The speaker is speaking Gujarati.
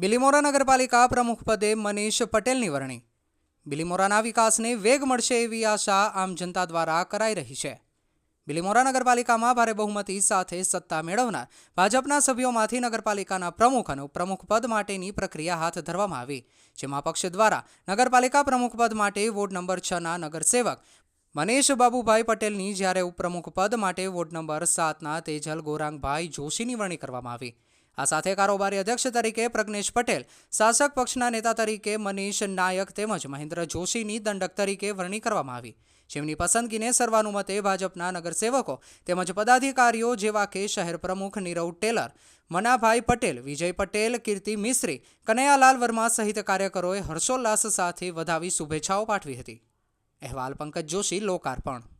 બિલીમોરા નગરપાલિકા પ્રમુખ પદે મનીષ પટેલની વરણી. બિલીમોરાના વિકાસને વેગ મળશે એવી આશા આમ જનતા દ્વારા કરાઈ રહી છે. બિલીમોરા નગરપાલિકામાં ભારે બહુમતી સાથે સત્તા મેળવનાર ભાજપના સભ્યોમાંથી નગરપાલિકાના પ્રમુખ અને ઉપપ્રમુખ પદ માટેની પ્રક્રિયા હાથ ધરવામાં આવી, જેમાં પક્ષ દ્વારા નગરપાલિકા પ્રમુખ પદ માટે વોર્ડ નંબર છના નગરસેવક મનીષ બાબુભાઈ પટેલની જ્યારે ઉપપ્રમુખ પદ માટે વોર્ડ નંબર સાતના તેજલ ગોરાંગભાઈ જોશીની વરણી કરવામાં આવી. આ સાથે કારોબારી અધ્યક્ષ તરીકે પ્રજ્ઞેશ પટેલ, શાસક પક્ષના નેતા તરીકે મનીષ નાયક તેમજ મહેન્દ્ર જોશીની દંડક તરીકે વરણી કરવામાં આવી. જેમની પસંદગીને સર્વાનુમતે ભાજપના નગરસેવકો તેમજ પદાધિકારીઓ જેવા કે શહેર પ્રમુખ નીરવ ટેલર, મનાભાઈ પટેલ, વિજય પટેલ, કીર્તિ મિશ્રી કનૈયાલાલ વર્મા સહિત કાર્યકરોએ હર્ષોલ્લાસ સાથે વધાવી શુભેચ્છાઓ પાઠવી હતી. અહેવાલ પંકજ જોશી, લોકાર્પણ.